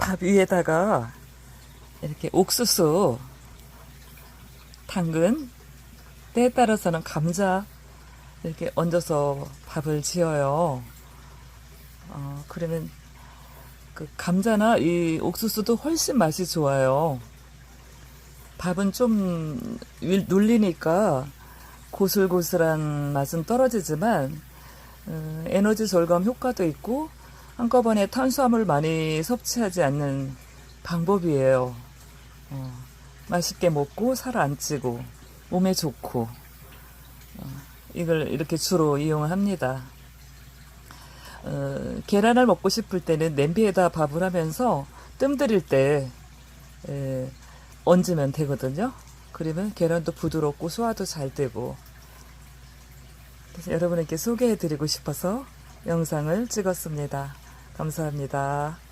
밥 위에다가 이렇게 옥수수, 당근, 때에 따라서는 감자 이렇게 얹어서 밥을 지어요. 어, 그러면 그 감자나 이 옥수수도 훨씬 맛이 좋아요. 밥은 좀 윌- 눌리니까 고슬고슬한 맛은 떨어지지만 어, 에너지 절감 효과도 있고 한꺼번에 탄수화물 많이 섭취하지 않는 방법이에요. 어, 맛있게 먹고 살 안 찌고 몸에 좋고 어, 이걸 이렇게 주로 이용합니다. 어, 계란을 먹고 싶을 때는 냄비에다 밥을 하면서 뜸 들일 때 에, 얹으면 되거든요. 그러면 계란도 부드럽고 소화도 잘 되고 그래서 여러분에게 소개해 드리고 싶어서 영상을 찍었습니다. 감사합니다.